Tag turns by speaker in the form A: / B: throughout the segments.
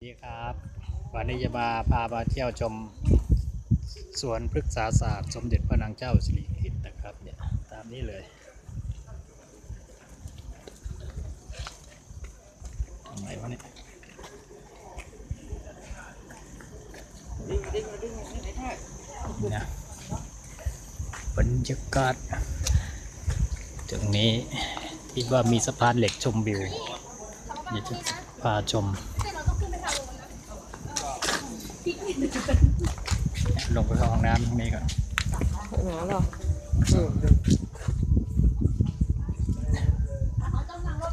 A: สวัสดีครับ วันนี้จะมาพามาเที่ยวชมสวนพฤกษาศาสตร์สมเด็จพระนางเจ้าสิริกิติ์นะครับเนี่ยตามนี้เลยตรงไหนวะเนี่ยนี่นะบรรยากาศตรงนี้คิดว่ามีสะพานเหล็กชมวิวเดี๋ยวจะพาชม ลงไปเข้าห้องน้ำตรงนี้ก่อน
B: หนาหรอ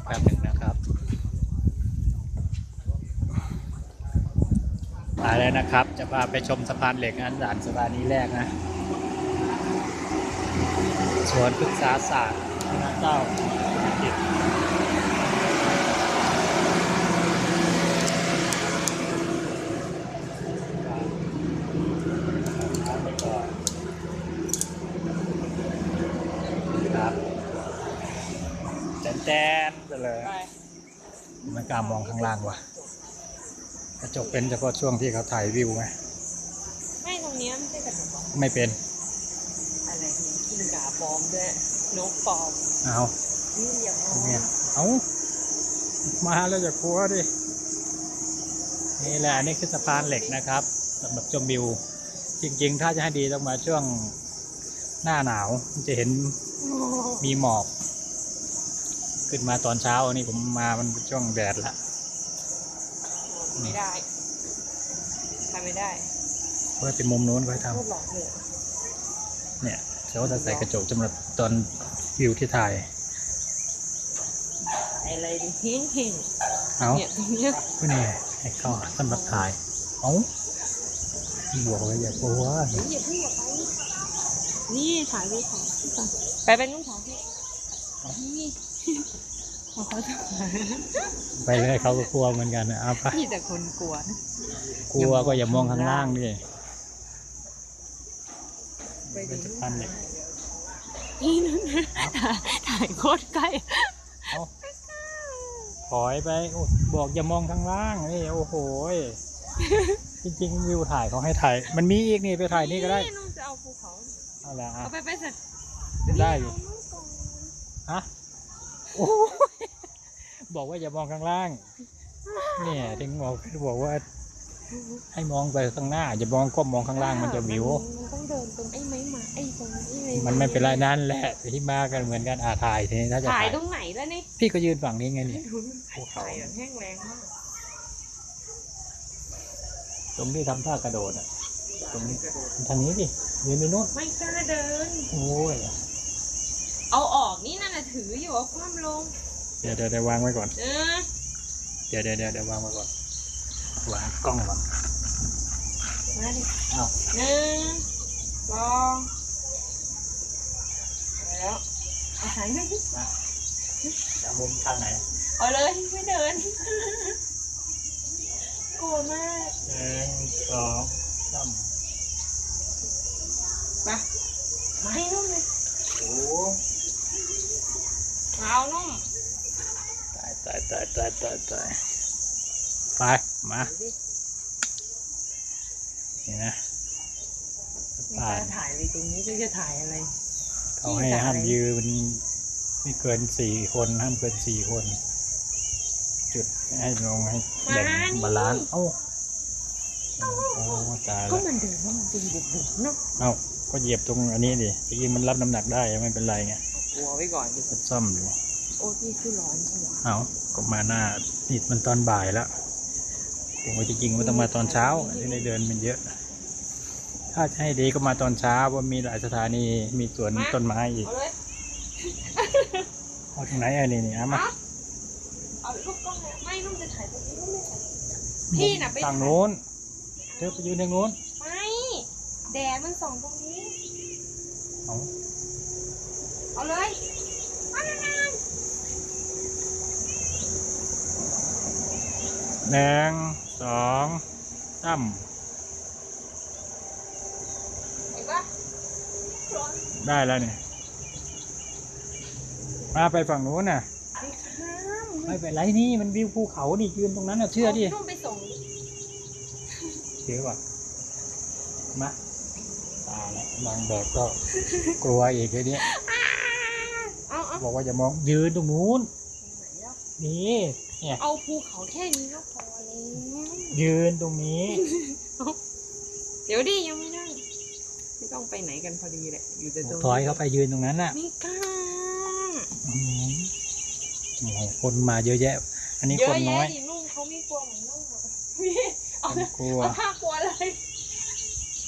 A: แป๊บหนึ่งนะครับมาแล้วนะครับ จะพาไปชมสะพานเหล็กอันด่านสะพานนี้แรกนะสวนพฤกษาศาสตร์พระเจ้าสิริกิติ์ครับแตนแตนๆไปเลย
B: ไป
A: ไม่กล้ามองข้างล่างว่ะกระจกเป็นเฉพาะช่วงที่เขาถ่ายวิวไง
B: ไม่ตรงเนี้ยไม่ใช่กระจกหรอ
A: ไม่เป็น
B: อะไรเนี่ยกิ้งก่าปลอมด้วยนกปลอม
A: เอา
B: นี่อย่ามอง
A: เนี่ยเอามาแล้วจะกลัวดินี่แหละอันนี้คือสะพานเหล็กนะครับสำหรับชมวิว จริง ๆ ถ้าจะให้ดีต้องมาช่วงหน้าหนาวมันจะเห็นมีหมอก ขึ้นมาตอนเช้าอันนี้ผมมามันเป็นช่วงแดดละ
B: ไม่ได้ทำไม่ได้
A: เพราะว่าเป็นมุมนู้นไว้ท
B: พูดหลอกเลยำ
A: เนี่ยเขาจะใส่กระจกสำหรับตอนวิวที่ถ่าย
B: อะไรดิเห็นเห็น
A: เอา
B: เนี่ยตรงเนี้ย
A: ก็นี่ไอ้ก็สำหรับถ่ายเอาบอกเลยอย่ากลัว
B: อย่าเพิ่งอย่าไปนี่ถ่ายรูปของไปเป็นลูกของพี่นี่ขอ เขาถ่าย
A: ไปเลยเขาก็กลัวเหมือนกันนะเอาไป
B: พี่แต่คนกลัวนะ
A: กลัวก็อย่ามองข้างล่างดิ
B: ไป
A: เป็น
B: ดู
A: สะพานเหล็ก
B: นี่นั่นนะถ่ายถ่ายโคตรใกล้
A: เอาถอยไปโอ้บอกอย่ามองข้างล่างนี่โอ้โหยจริงๆวิวถ่ายเขาให้ถ่าย มันมีอีกนี่ไปถ่ายนี่ก็ได้
B: นุ่นจะเอาภูเขา
A: เอาละอะ
B: เอาไปไปเสร็จ
A: ได้อยู่ฮะ โอ้ยบอกว่าอย่ามองข้างล่าง เนี่ยถึงบอกบอกว่า ให้มองไปข้างหน้าอย่ามองก้มมองข้างล่างมันจะวิว
B: มันต้องเดินตรงไอ้ไม้หมาไอ้ตรงไอ้ไม้
A: มันไม่เป็นไรนั่นแหละที่มากันเหมือนกันอาถ่ายทีนี้ถ้าจะ
B: ถ่า
A: ถ่ายย
B: ตรงไหนแล้วนี่
A: พี่ก็ยืนฝั่งนี้ไงเนี่ยภูเขา
B: ถ่ายแบบแห้งแรงมาก
A: ตรงที่ทำท่ากระโดดอะ ตรงนี้ทางนี้ดิยืนไปนู้น
B: ไม่กล้าเดิน
A: โอ้ย
B: เอาออกนี่นั่นน่ะถืออยู่เอาคว่ำลง
A: เดี๋ยวเดี๋ยวเดี๋ยววางไว้ก่อน
B: เออ
A: เดี๋ยวเดี๋ยวเดี๋ยวเดี๋ยววางไว้ก่อน วางกล้องก่อน
B: มาดิ
A: อ้าว
B: หนึ่งสองไปแล้วเอาหายไหม
A: จะมุมทางไหน
B: เอาเลยไม่เดินกลัวมาก
A: หนึ่งสองสาม
B: ไปมาให้นุ่มเลย
A: โอ้
B: มาเอานุ่ม
A: ตายตายตายตายตายตายไปมา
B: ดูดิ
A: นี่นะสะ
B: ไม่ก
A: พา
B: ล้านถ่ายเลยตรงนี้ก็จะถ่ายอะไร
A: เขาให้ห้ามยืนไม่เกินสี่คนห้ามเกินสี่คน จุดให้ลงให้แบ่ง
B: มานี่
A: บาลานซ์เอ้าโอ้ตาย
B: ก็
A: แล้ว
B: มันเดินแล้วมันจะบุบบุบๆเนาะ
A: เอ้าก็เหยียบตรงอันนี้ดิจริงๆมันรับน้ำหนักได้ไม่เป็นไรไง
B: กลัวไว้ก่อนดิ
A: ก็ซ่อมอยู่
B: โอ้พี่คือร้อนใช่ไหม
A: เอ้าก็มาหน้านี่มันตอนบ่ายแล้วผมว่าจริงๆมันต้องมาตอนเช้าที่ในเดินมันเยอะ ถ้าจะให้ดีก็มาตอนเช้าว่าะมีหลายสถานีมีสวนต้นไม้อีก
B: เอาเลย
A: เอาตรงไหนอันนี้นี่เอามา
B: เอาลูกกล้องเลยไม่นุ่มจะถ่ายตรงนี้นุ่มไม่ถ่ายพี่น่ะไป
A: ทางนู้นเธอไปยืนทางนู้น
B: ไม่แดดมันส่องตรงนี้
A: เอา
B: เอาเลยเอานาน
A: หนึ่งสองสาม
B: ๆเห็นปะร้อน
A: ได้แล้วเนี่ยมาไปฝั่งนู้นน่ะ
B: ไอ้ข้าม
A: ไม่เป็นไรนี่มันวิวภูเขานี่ยืนตรงนั้นน่ะเชื่อดิ
B: นุ่มไปส่ง
A: ชื้อว่ะมาตายแล้วมองแบบก็กลัวอีกเลยเนี่ย
B: เอาเอา
A: บอกว่าอย่ามองยืนตรงนู้น
B: ไหนแล้ว
A: นี่เนี่ย
B: เอาภูเขาแค่นี้ก็พอแล้ว
A: ยืนตรงนี้
B: เดี๋ยวดิยังไม่ได้ไม่ต้องไปไหนกันพอดีแหละอยู่แต่ตรงนี้
A: ถอยเข้าไปยืนตรงนั้นน่ะ
B: ไม่กล้า
A: อืมโอ้โหคนมาเยอะแยะ อันนี้
B: เย
A: ค
B: อะ
A: นน้
B: แยะ
A: อย
B: ดินุ่งเขาไม่กลัวเหมือนนุ่งหรอกพี่เอา
A: คนกลัว
B: เอาผ้ากลัวเลย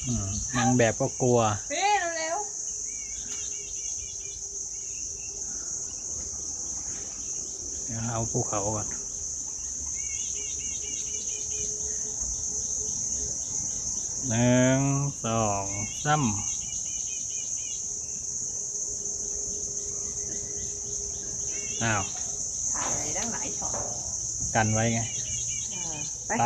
A: อืมนางแบบก็กลัว
B: พี่เร็ว
A: เดี๋ยวเอาภูเขาก่อนหนึ่งสองสามอ้าว
B: ๆถ่ายอะไรตั้งหลายช็อต
A: กันไว้ไง
B: ไป
A: ไป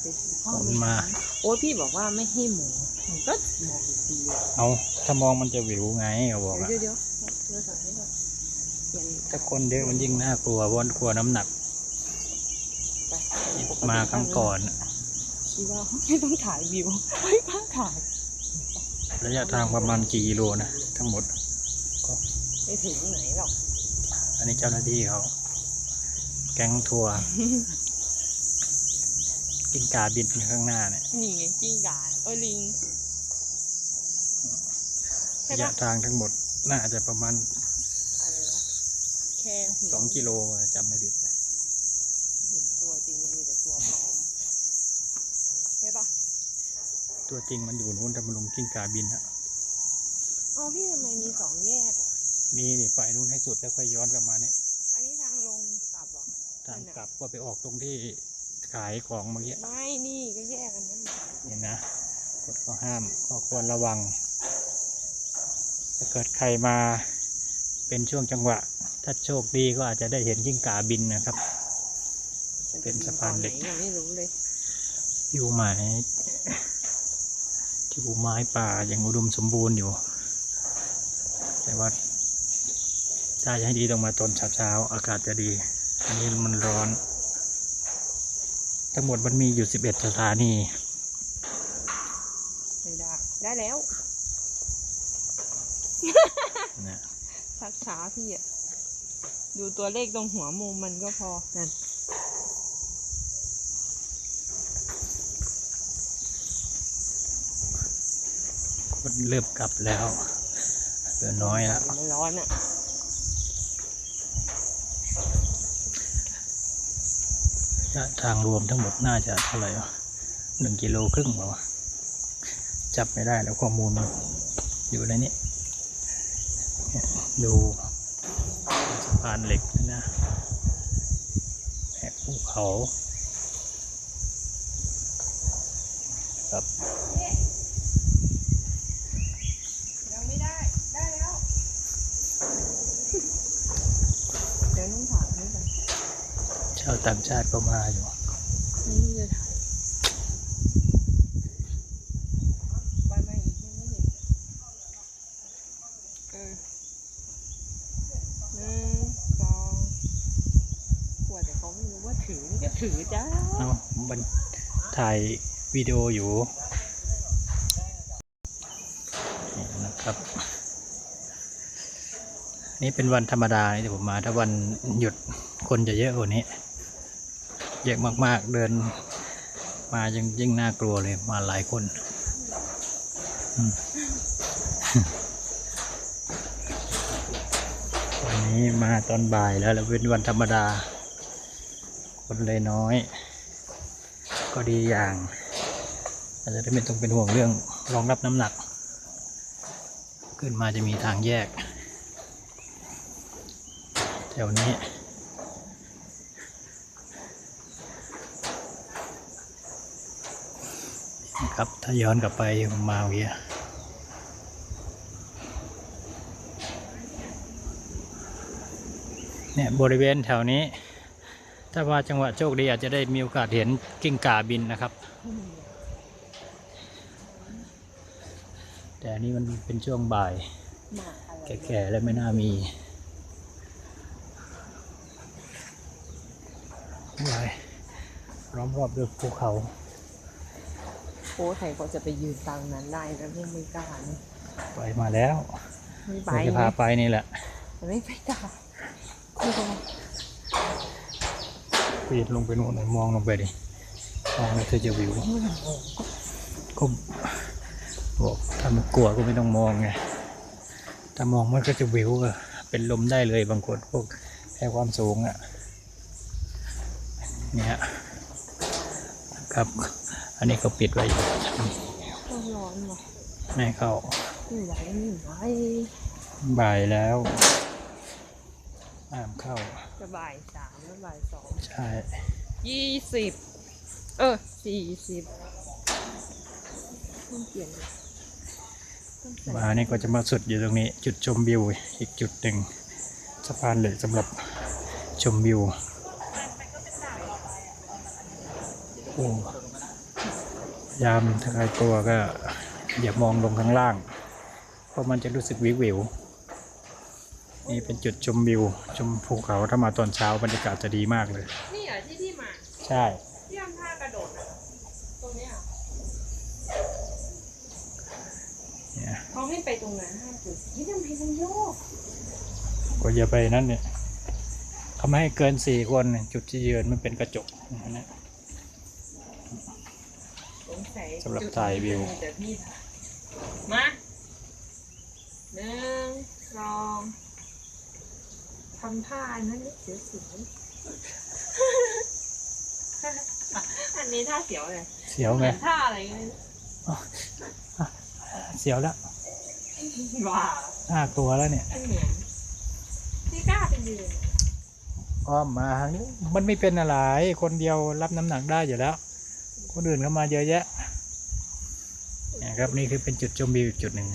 B: ไปดูพ่อ
A: คนมา
B: โอ้ยพี่บอกว่าไม่ให้หมูหมูก็หมองดีๆเลย
A: เอาถ้ามองมันจะวิวไงเขาบอกอะ
B: เดี๋ยวเดี๋ยวเดี๋ยวโทรศัพท์ให้ก่อน เปลี่ยน
A: ถ้าคนเยอะมันยิ่งน่ากลัวเพราะกลัวน้ำหนัก
B: ไป
A: มาครั้งก่อน
B: คิดว่าไม่ต้องถ่ายวิวไม่ต้องถ่าย
A: ระยะทางประมาณกี่กิโลนะทั้งหมด
B: ไม่ถึงไหนหรอก
A: อันนี้เจ้าหน้าที่เขา แก๊งทัวร์ กินกาบินข้างหน้าเนี่ย
B: นี่ไงกิ้งก่าเออลิงใช่
A: ระ
B: ปะ
A: ยะทางทั้งหมดน่าจะประมาณ
B: อะไรวะ แค่หัว
A: สองกิโลจำไม่ผิด
B: เห็นตัวจริงมันมีแต่ตัวปลอมใช่ปะ
A: ตัวจริงมันอยู่นู้นแต่มันลงกิ้งกาบินอะ
B: อ๋อพี่ทำไมมีสองแยกอะ
A: มีนี่ไปนู้นให้สุดแล้วค่อยย้อนกลับมาเนี่ย
B: อันนี้ทางลงกลับเหรอ
A: ทางกลับก็ไปออกตรงที่ขายของเมื่อกี้
B: ไม่นี่ก็แยกกันนั่น
A: เห็นนะกฎก็ห้ามก็ควรระวังถ้าเกิดใครมา เป็นช่วงจังหวะ ถ้าโชคดีก็อาจจะได้เห็นกิ้งก่าบินนะครับ เป็นสะพานเหล็ก
B: ตอยังไม่รู้เลย
A: อยู่ไม้อยู่ไม้ป่ายังอุดมสมบูรณ์อยู่ แต่ว่าถ้าจะให้ดีต้องมาตอนเช้าๆอากาศจะดี อันนี้มันร้อน ทั้งหมดมันมีอยู่ 11 สถานี
B: ไม่ได้ได้แล้ว
A: นะ
B: ชักช้าพี่อะดูตัวเลขตรงหัวมุมมันก็พอนั่น
A: คนเริ่มกลับแล้วเหลือน้อยแล้ว
B: มันร้อนอะ
A: ระยะทางรวมทั้งหมดน่าจะเท่าไหร่วะหนึ่งกิโลครึ่งเปล่าวะจับไม่ได้แล้วข้อมูลมันอยู่ในนี้เนี่ย ดูสะพานเหล็กนี่นะแหกภูเขาครับ
B: ยังไม่ได้ ได้แล้ว เดี๋ยวนุ่งถามให้กัน
A: ชาวต่างชาติก็มาอยู่
B: นี่จะถ่ายไปมาอีกยังไม่เห็นเออหนึ่งสองขวดแต่เขาไม่รู้ว่าถือนี่ก็ถือจ้า
A: เนาะบัน ถ่ายวิดีโออยู่นะครับ นี่เป็นวันธรรมดาที่ผมมา ถ้าวันหยุดคนจะเยอะกว่านี้ เยอะมากๆเดิน มายังยิ่งน่ากลัวเลยมาหลายคนวันนี้มาตอนบ่ายแล้วแล้วเป็นวันธรรมดา คนเลยน้อย ก็ดีอย่างอาจจะไม่ต้องเป็นห่วงเรื่องรองรับน้ำหนัก ขึ้นมาจะมีทางแยก แถวนี้ ครับถ้าย้อนกลับไปมาเวียเนี่ยบริเวณแถวนี้ ถ้าว่าจังหวะโชคดีอาจจะได้มีโอกาสเห็นกิ้งก่าบินนะครับ แต่อันนี้มันเป็นช่วงบ่าย
B: หมาอะไร
A: แก่ๆแล้วไม่น่ามีไว้ล้อมรอบด้วยภูเขา
B: อ้ไทยเขาจะไปยืนตังนั้นได้นะไม่ไม่กล้านะ
A: ไปมาแล้ว
B: ไม่ไป
A: เดี๋ยวจะพาไปนี่แหละ
B: ไม่ไปกล้าไม่ไป
A: ปีนลงไปนู่นหน่อยมองลงไปดิมองแล้วเธอจะวิวก็บอกถ้ามันกลัวก็ไม่ต้องมองไงถ้ามองมันก็จะวิวอะเป็นลมได้เลยบางคนพวกแค่ความสูงอะเนี่ยครับ อันนี้เขาปิดไว้อยู่
B: ต้องร้อนว่ะ
A: ไม่ให้เข้า
B: ไม่ไหวไม่ไหว
A: บ่ายแล้ว ห้ามเข้า
B: จะบ่ายสามแล้วบ่ายสอง
A: ใช่
B: ยี่สิบ เออสี่สิบต้องเปลี่ยนดิต้องใส่
A: มานี่ก็จะมาสุดอยู่ตรงนี้ จุดชมวิวอีกจุดหนึ่งสะพานเหล็กสำหรับชมวิวโอ้ยามถ้าใครกลัวก็อย่ามองลงข้างล่าง เพราะมันจะรู้สึกวิววิว นี่เป็นจุดชมวิว ชมภูเขาถ้ามาตอนเช้าบรรยากาศจะดีมากเลย
B: นี่เหรอที่ที่มา
A: ใช่
B: ที่ทำท่ากระโดดอะตรงเนี้ย
A: เนี่ย
B: เขาให้ไปตรงนั้นห้ามจุดที่ทำไมมันโยก
A: ก็อย่าไปนั่นเนี่ยเขาไม่ให้เกินสี่คนเนี่ยจุดที่ยืนมันเป็นกระจกนะ
B: สงสัย
A: สำหรับถ่ายวิว
B: เดี๋ยวพี่ถ่ายมาหนึ่งสอง ทำท่าอันนั้นเสียวสิวอันนี้ท่าเสียวเลย
A: เสียว
B: เห
A: ไง
B: มือนท่าอะไรเลย
A: เสียวแล้ว
B: ว้า
A: น่ากลัวแล้วเนี่ย
B: ไม่เหมือนพี่กล้าไปยืน
A: อ้อมมาทางนี้มันไม่เป็นอะไร คนเดียวรับน้ำหนักได้อยู่แล้ว คนอื่นเข้ามาเยอะแยะเนี่ยครับนี่คือเป็นจุดชมวิวอีกจุดหนึ่ง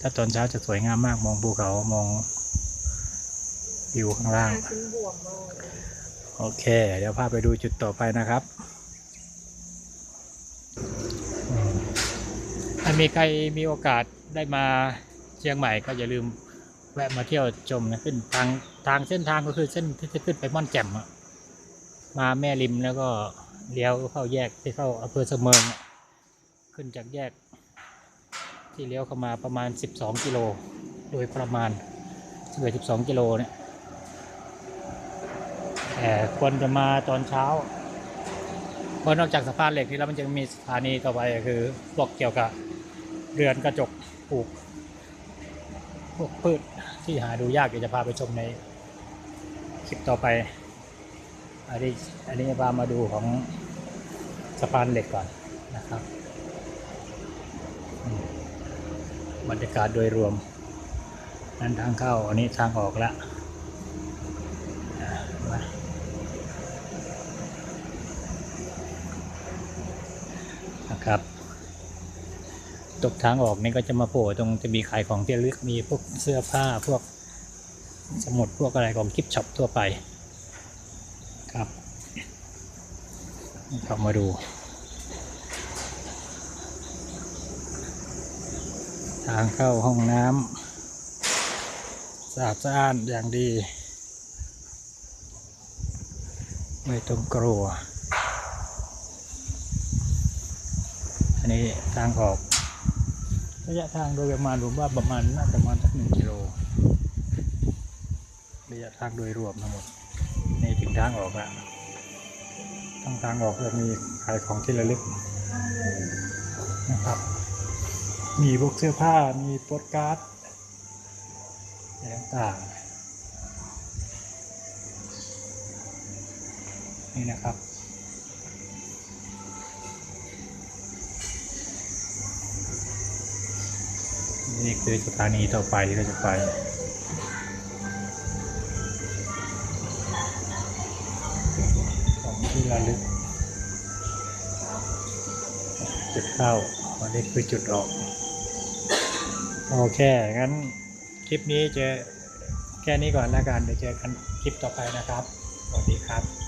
A: ถ้าตอนเช้าจะสวยงามมากมองภูเขามอง วิวข้างล่าง
B: ฉันบวมมากเลย
A: โอเค เดี๋ยวพาไปดูจุดต่อไปนะครับอืมถ้ามีใครมีโอกาสได้มาเชียงใหม่ก็อย่าลืมแวะมาเที่ยวชมนะขึ้นทางทางเส้นทางก็คือเส้นที่จะขึ้นไปม่อนแจ่มอะมาแม่ริมแล้วก็เลี้ยวเข้าแยกที่เข้าอำเภอเสมิงอะขึ้นจากแยก ที่เลี้ยวเข้ามาประมาณ 12 กิโลโดยประมาณ11 12 กิโลเนี่ย แต่ควรจะมาตอนเช้า เพราะนอกจากสะพานเหล็กนี้แล้วมันจะมีสถานีต่อไปคือพวกเกี่ยวกับเรือนกระจกปลูกพวกพืชที่หาดูยากเดี๋ยวจะพาไปชมในคลิปต่อไป อันนี้อันนี้จะพามาดูของสะพานเหล็กก่อนนะครับ บรรยากาศโดยรวม นั่นทางเข้าอันนี้ทางออกละ มานะ ครับ ตกทางออกนี่ก็จะมาโผล่ตรงจะมีขายของที่ลึกมีพวกเสื้อผ้าพวกสมุดพวกอะไรของกิฟช็อปทั่วไป ครับเข้ามาดูทางเข้าห้องน้ำสะอาดสะอ้านอย่างดี ไม่ต้องกลัว อันนี้ทางออก ระยะทางโดยประมาณรวมว่าประมาณน่าจะประมาณสักหนึ่งกิโลระยะทางโดยรวมทั้งหมดนี่ถึงทางออกแล้วทางทางออกจะมีขายของที่ระลึกนะครับ มีพวกเสื้อผ้ามีโปสการ์ดอะไรต่างๆนี่นะครับ นี่คือสถานีต่อไปที่เราจะไป ของที่ระลึก จุดเข้าอันนี้คือจุดออก โอเค งั้นคลิปนี้จะแค่นี้ก่อนแล้วกันเดี๋ยวเจอกันคลิปต่อไปนะครับ สวัสดีครับ